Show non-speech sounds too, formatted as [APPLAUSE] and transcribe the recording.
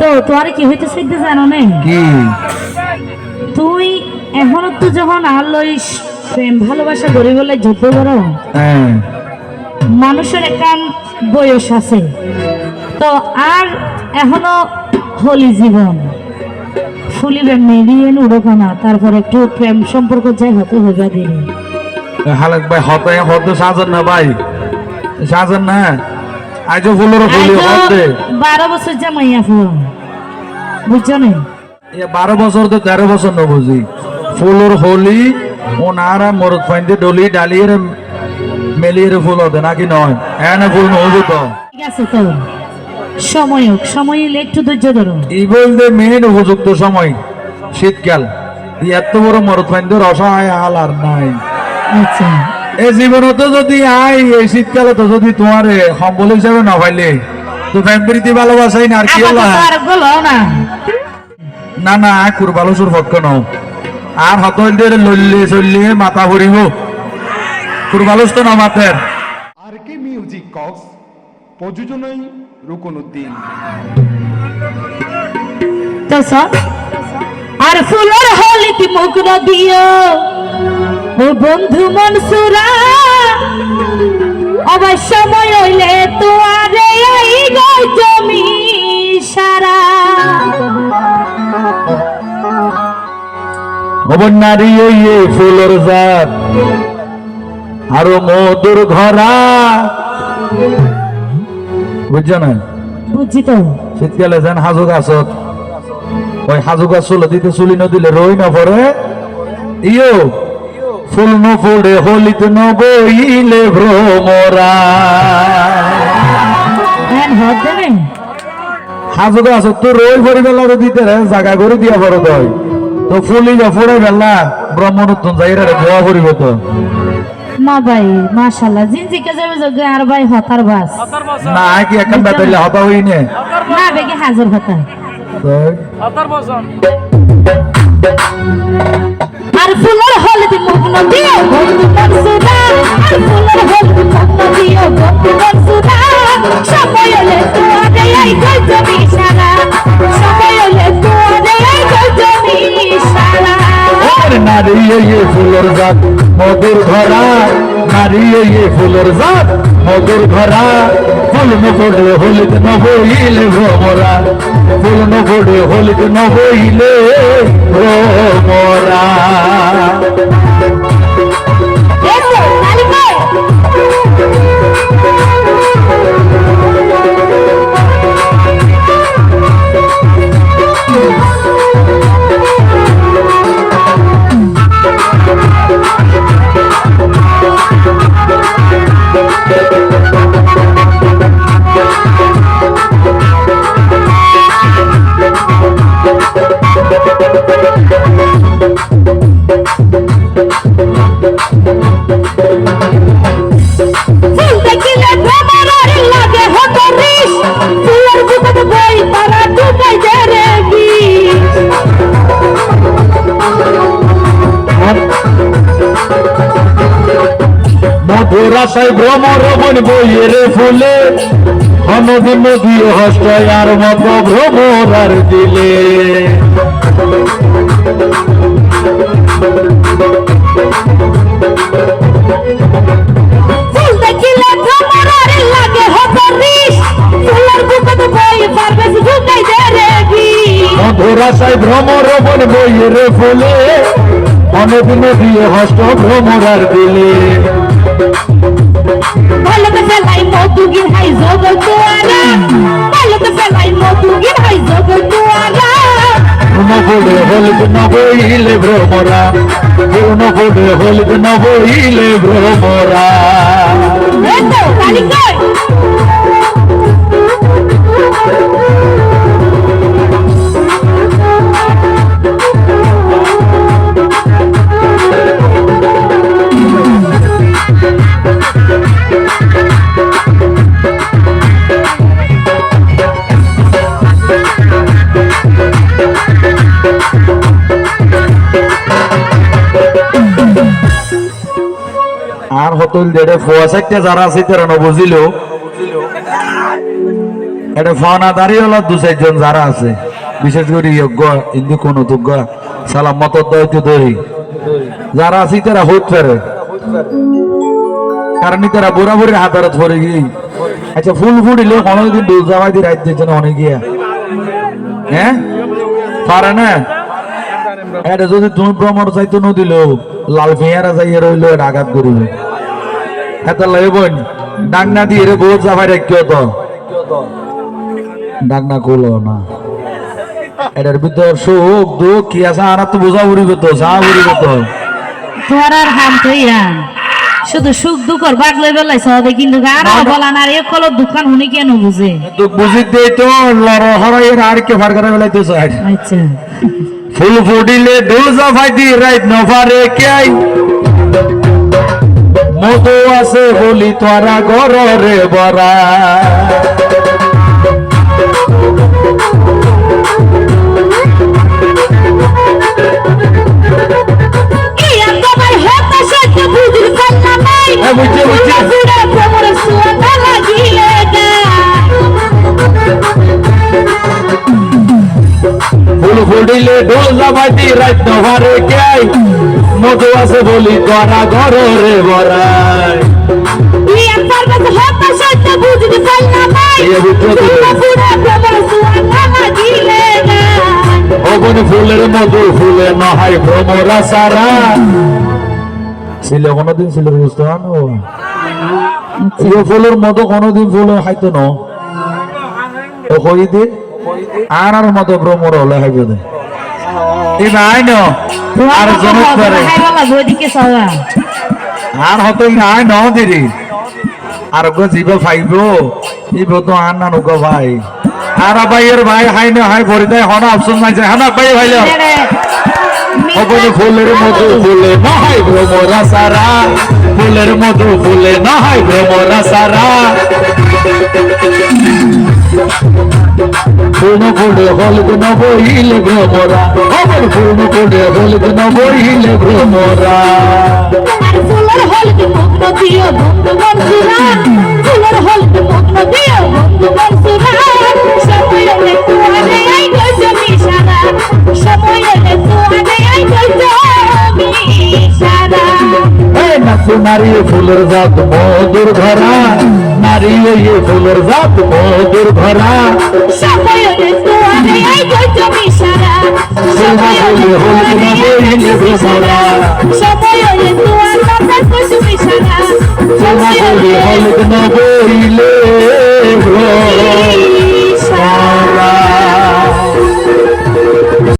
তো তোর কি হইতে চাইতে জানো নে? কি? তুই এখনও তো যখন আর প্রেম ভালোবাসা গড়ি বলে যুদ্ধ করো। হ্যাঁ। মানুষের একান বয়স আছে। তো আর এখনও হলি জীবন। ফুলিবে মেরিয়ে না তারপর একটু প্রেম সম্পর্ক যাই হতে হইবা দিন। হালাক ভাই হতে হতে সাজান না ভাই। সাজান না। আজও ফুলের ফুলি হতে বারো বছর জামাইয়া ফুল। বুঝছ না? এ বারো বছর তো তেরো বছর ন বুঝি ফুলের হোলি ওনারা মরদ ফাইন্দে ডলি ডালিয়ে মেলিয়ে ফুল হতে নাকি নয় হ্যাঁ না ফুল নহবো তো। ঠিক আছে তো সময় হোক সময় এলে একটু ধৈর্য ধরো এই বলতে মেন উপযুক্ত সময় শীতকাল। এত বড় মরদ ফাইন্দে অসহায় হাল আর নাই। আচ্ছা। এই জীবনত যদি আই এই শীতকালে তো যদি তোমার সম্বল হিসাবে না পাইলে তো ফ্যামিলিতে ভালোবাসাই না আর কি না। না কুর ভালোসুর পক্ষ নও। আর হতলদের লইলে চললে মাথা ভরিব কুর ভালোস তো না মাতের আর কে মিউজিক কক্স প্রযোজনায় রুকনুদ্দিন। তো সব। আর ফুলের হলিতে মুগ্ন দিও। ও বন্ধু মনসুরা অবশ্য সময় হইলে তোয়ারে এই জমি সারা। নারী এই এই ফুলের জাত আরও মধুর ঘরা। বুঝছ না? বুঝছি তো। শীতকালে যেন হাজু গাছত ওই হাজু গাছ চুলো দিতে চুলি নদিলে রই না পরে। ইয়ো ফুল ন ফুলে হলিতে ন বইলে ভ্রমরা। হ্যাঁ হদ দেবে। হাজু গাছ তো রই ভরি বেলা দিতে রে জাগা করে দিয়া পড়ো তই তো ফুলি যা ফুড়ে বেলা ব্রহ্মনুত্তম যাইরা রে গোয়া করিব তো মা ভাই মাশাল্লাহ জিনজিকে যাবে যোগ্য আর ভাই হতার বাস। না কি বেতাইলে হতা হই নে। না বেগে হাজির হতা। আর ফুলের হলদি মুগ্ন দিও বন্ধু মনসুরা আর ফুলের হলদি মুগ্ন দিও বন্ধু মনসুরা সময় হলে তোরে এই গই জমি সারা সময় হলে তোরে এই গই জমি সারা নারী এই ফুলের জাত মধুর ঘরা নারী এই ফুলের জাত মধুর ঘরা ফুল ন ফোড়ে হলিত ন বইলে ভ্রমরা ফুল ন ফোড়ে হলিত ন বইলে ভ্রমরা দেখো তালিকায় [LAUGHS] ভ্রমর বন বইয়ের ফুলে অনদি নদী হস্ত আর মত ভ্রমর আর দিলে। ফুল দেখিলে ভ্রমরের লাগে হত রিস। ফুলের বুকত বই পারবে ডুবাই দে রে বিষ। মধুর আশায় ভ্রমর বন বইয়ের ফুলে অনদি নদী হস্ত ভ্রমর আর দিলে ভালো তো ফেলাই মধুগির হাই জগৎ দুয়ারা ভালো তো ফেলাই মধুগির হাই জগৎ দুয়ারা নবলে হলিত নবইলে ভ্রমরা। নবলে হলিত নবইলে ভ্রমরা। এই তো তালিকায় হতল দেড়ে ফোয়া যারা আছে তারা নবজিল। এটা ফনা দাঁড়িয়ে হলো দু চারজন যারা আছে। বিশেষ করে যোগ্য হিন্দু কোন যোগ্য সালাম মত দৈত্য দরি যারা আছে তারা হত পারে কারণ তারা বুড়া বুড়ির হাতারত পরে গিয়ে আচ্ছা ফুল ফুটিলে কোনোদিন ডোজ যাওয়াই দিয়ে রাত না অনেক। গিয়া হ্যাঁ? পারে না? এটা যদি তুমি চাইতো নদিল, লাল পেয়ারা যাইয়ে রইল, এটা আঘাত করিবে। এত লেবন ডাকনা দিয়ে রে বহুত যাবাই রাখিও তো? ডাকনা কুলো না। এটার ভিতর সুখ দুঃখ কি আছে আর তো বোঝা উড়িবে তো চা উড়িবে তো। তোর আর হাম তো ইরান শুধু সুখ দুঃখর বাগ লই বেলাইছ হবে কিন্তু আর বলা না রে কল দোকান হুনি কেন বুঝে? দুঃখ বুঝি দেই তো লড় হরাইয়ের আর কে ফার করে বেলাইতে চাই আচ্ছা। ফুল ফুটিলে ডোল জাফাই দি রাইট নফারে কেই মতো আছে বলি তোরা গররে বরা। তো বুঝির পাল্লা নাই এই বুঝছ তো? পুরা ভ্রমর সুয়াটা লাগিলে গায় অবনি ফুলের মধু ফুলে নহাই ভ্রমরা সারা ছিল কোনদিন ছিল বুঝতে পারো ফুলের মতো কোনদিন ফুল খাইতো ন। কই আর মতো ভ্রমর হলে খাইবে দে এই নাই ন আর জনক করে। আর হতো নাই ন দিদি। আর গো জীব ফাইব ইব তো আর না নুক ভাই। আর ভাইয়ের ভাই হাই না হাই ভরি দেয় হনা অপশন নাই যায়। হনা ভাই ভাইলে অবনি ফুলের মধু ফুলে নহাই ভ্রমরা সারা। ফুলের মধু ফুলে নহাই ভ্রমরা সারা। পূর্ণ ফুলে হলদ নবইলে ভ্রমরা। অবন পূর্ণ ফুলে হলদ নবইলে ভ্রমরা। ফুলের হলদি মুগ্ন দিও বন্ধু মনসুরা ফুলের হলদি মুগ্ন দিও বন্ধু মনসুরা সময় তুয়ারে আই গজ মিশারা সময় তুয়ারে আই গজ মিশারা এই নাচু নারী ফুলের জাত মধুর ভরা হারিয়ে পুনর্বাদ মধুর ভরা। সময়